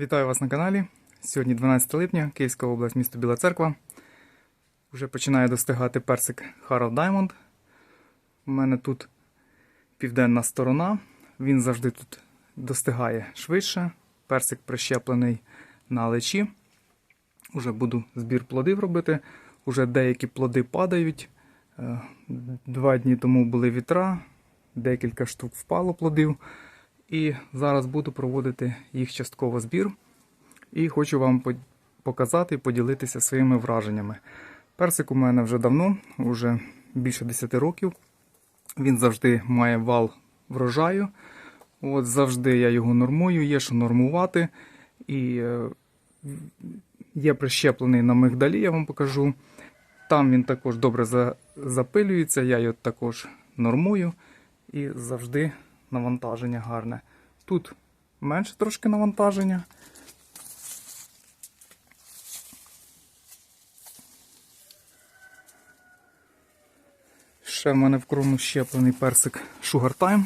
Вітаю вас на каналі. Сьогодні 12 липня, Київська область, місто Біла Церква. Вже починає достигати персик Harald Diamond. У мене тут південна сторона. Він завжди тут достигає швидше. Персик прищеплений на лечі. Уже буду збір плодів робити. Уже деякі плоди падають. Е, Два дні тому були вітра, декілька штук впало плодів. І зараз буду проводити їх частково збір. І хочу вам показати і поділитися своїми враженнями. Персик у мене вже давно, вже більше 10 років. Він завжди має вал врожаю. От завжди я його нормую, є що нормувати. І е, є прищеплений на мигдалі, я вам покажу. Там він також добре запилюється, я його також нормую. І завжди навантаження гарне. Тут менше трошки навантаження. Ще в мене в крону щеплений персик Sugar Time.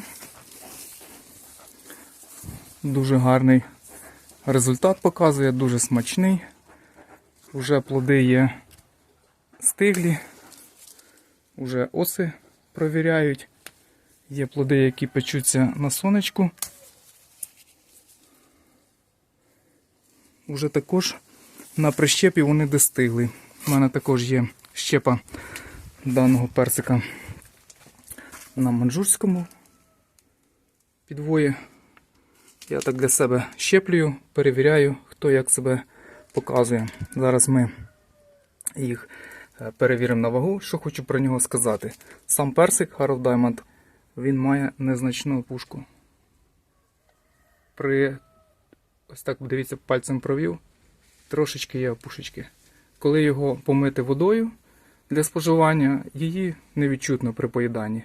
Дуже гарний результат показує, дуже смачний. Уже плоди є стиглі, уже оси провіряють. Є плоди, які печуться на сонечку. Уже також на прищепі вони достигли. У мене також є щепа даного персика на манжурському підвої. Я так для себе щеплюю, перевіряю, хто як себе показує. Зараз ми їх е, перевіримо на вагу. Що хочу про нього сказати. Сам персик Harold Diamond він має незначну пушку. При ось так дивіться, пальцем провів, трошечки є опушечки. Коли його помити водою для споживання, її невідчутно при поїданні.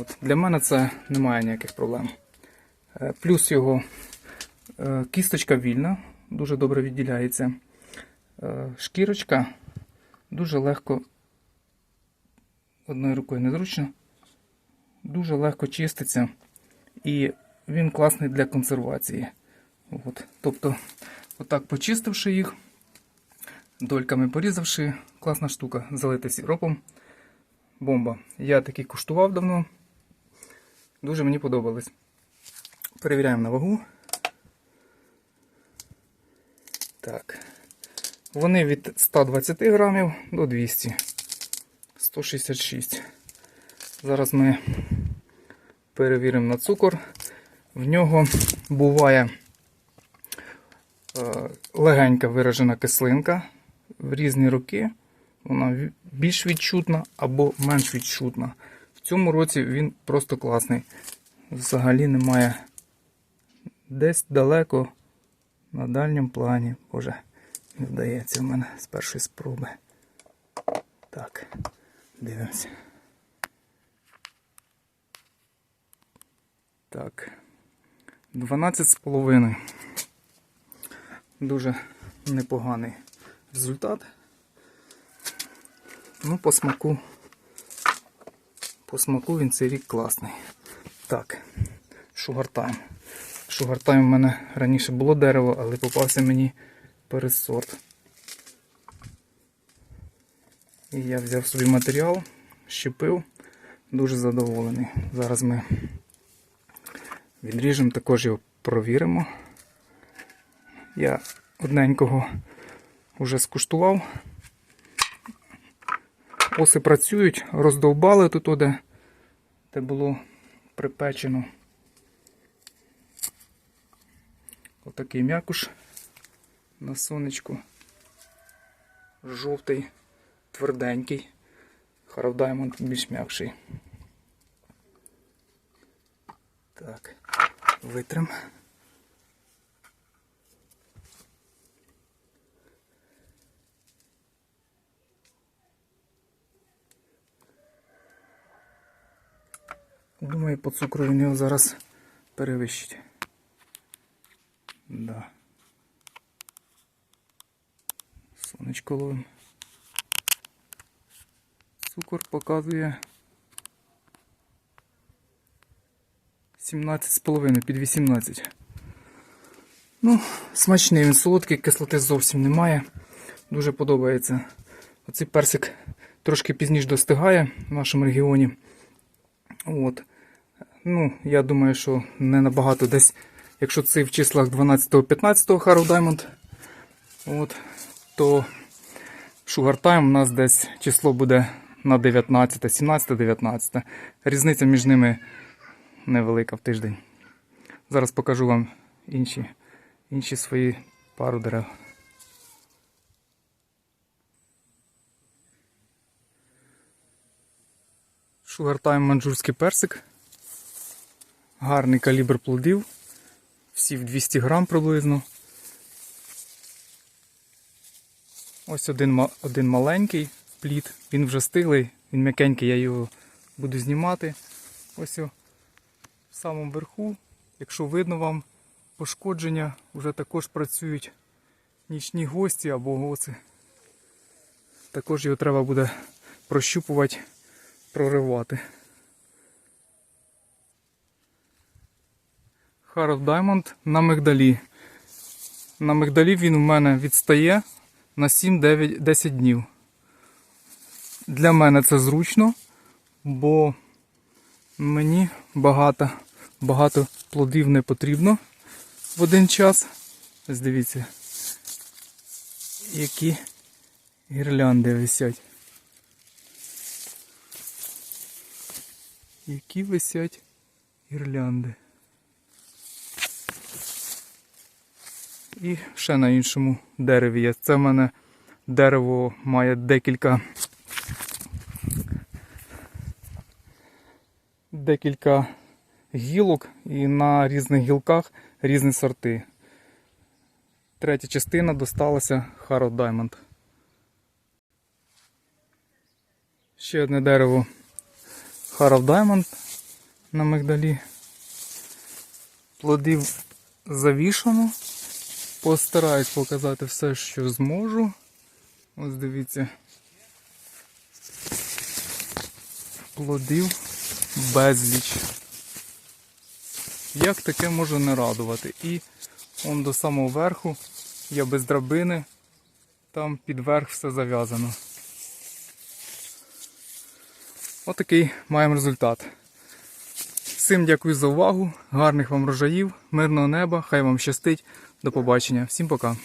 От, Для мене це немає ніяких проблем. Е, Плюс його е, кісточка вільна, дуже добре відділяється. Е, Шкірочка дуже легко, одною рукою незручно, дуже легко чиститься. І він класний для консервації. От. Тобто, отак почистивши їх, дольками порізавши, класна штука, залити сиропом. Бомба. Я такий куштував давно. Дуже мені подобались. Перевіряємо на вагу. Так. Вони від 120 грамів до 200. 166. Зараз ми перевіримо на цукор. В нього буває е, легенька виражена кислинка в різні роки. Вона більш відчутна або менш відчутна. В цьому році він просто класний. Взагалі немає десь далеко на дальньому плані. Боже, не вдається в мене з першої спроби. Так, дивимося. Так. 12,5. Дуже непоганий результат. Ну, по смаку. По смаку він цей рік класний. Так, шугартайм. Шугартайм в мене раніше було дерево, але попався мені пересорт. І я взяв собі матеріал, щепив, дуже задоволений. Зараз ми відріжемо, також його провіримо. Я одненького вже скуштував. Оси працюють, роздовбали тут, де, де було припечено. Отакий м'якуш на сонечку. Жовтий, тверденький. Diamond більш м'якший. Так, витрим. Думаю, по цукру він його зараз перевищить. Да. Сонечко ловим. Цукор показує 17,5 під 18. Ну, смачний він солодкий, кислоти зовсім немає. Дуже подобається. Оцей персик трошки пізніше достигає в нашому регіоні. От. Ну, я думаю, що не набагато десь, якщо це в числах 12-15 Harrow Diamond, от, то Sugar Time у нас десь число буде на 19, 17, 19. Різниця між ними невелика в тиждень. Зараз покажу вам інші, інші свої пару дерев. Шугартайм манджурський персик. Гарний калібр плодів. Всі в 200 грам приблизно. Ось один, один маленький плід. Він вже стиглий, він м'якенький, я його буду знімати. Ось о, самому верху, якщо видно вам пошкодження, вже також працюють нічні гості або гоци. Також його треба буде прощупувати, проривати. Харов Diamond на мигдалі. На мигдалі він у мене відстає на 7-10 днів. Для мене це зручно, бо мені багато, багато плодів не потрібно в один час. Ось дивіться, які гірлянди висять. Які висять гірлянди. І ще на іншому дереві є. Це в мене дерево має декілька. Декілька гілок і на різних гілках різні сорти. Третя частина досталася Harrow Diamond. Ще одне дерево Harrow Diamond на мигдалі. Плодів завішано. Постараюсь показати все, що зможу. Ось дивіться. Плодів безліч. Як таке може не радувати? І он до самого верху я без драбини, там під верх все зав'язано. Отакий маємо результат. Всім дякую за увагу, гарних вам рожаїв, мирного неба, хай вам щастить. До побачення. Всім пока.